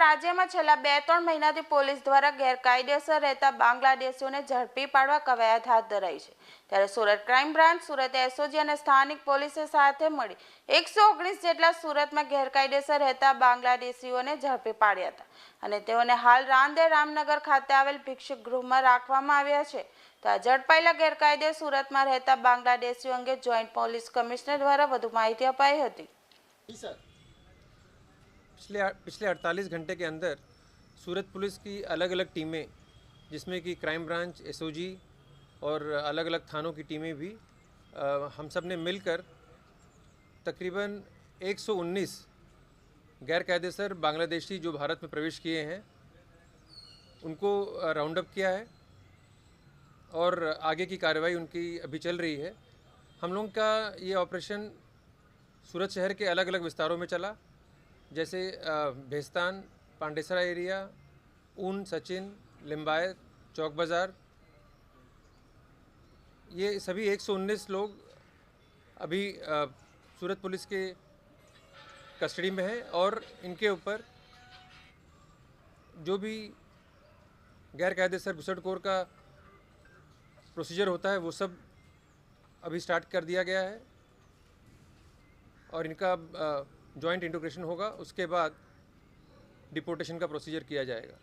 રાજ્યમાં છેલ્લા બે ત્રણ મહિનાથી પોલીસ દ્વારા ગેરકાયદેસર રહેતા બાંગ્લાદેશીઓને ઝડપી પાડવા કવાયત હાથ ધરાઈ છે. ત્યારે Surat crime branch, Surat SOG અને સ્થાનિક પોલીસે સાથે મળી એકસો ઓગણીસ જેટલા સુરતમાં ગેરકાયદેસર રહેતા બાંગ્લાદેશીઓને ઝડપી પાડ્યા હતા. અને તેઓને હાલ રાંદેર રામનગર ખાતે આવેલ ભિક્ષુક ગૃહમાં રાખવામાં આવ્યા છે. તો આ ઝડપાયેલા ગેરકાયદે સુરતમાં રહેતા બાંગ્લાદેશીઓ અંગે જોઈન્ટ પોલીસ કમિશનર દ્વારા વધુ માહિતી અપાઈ હતી. पिछले पिछले 48 घंटे के अंदर सूरत पुलिस की अलग अलग टीमें जिसमें कि क्राइम ब्रांच एसओजी और अलग अलग थानों की टीमें भी अ, हम सबने मिलकर तकरीबन 119 गैर कायदेसर बांग्लादेशी जो भारत में प्रवेश किए हैं उनको राउंड अप किया है और आगे की कार्रवाई उनकी अभी चल रही है। हम लोगों का ये ऑपरेशन सूरत शहर के अलग अलग विस्तारों में चला। जैसे भेस्तान, पांडेसरा एरिया, ऊन, सचिन लिम्बायत चौक बाज़ार, ये सभी 119 लोग अभी सूरत पुलिस के कस्टडी में हैं और इनके ऊपर जो भी गैर कायदेसर घुसटखोर का प्रोसीजर होता है, वो सब अभी स्टार्ट कर दिया गया है और इनका जॉइंट इंटोग्रेशन होगा उसके बाद डिपोर्टेशन का प्रोसीजर किया जाएगा।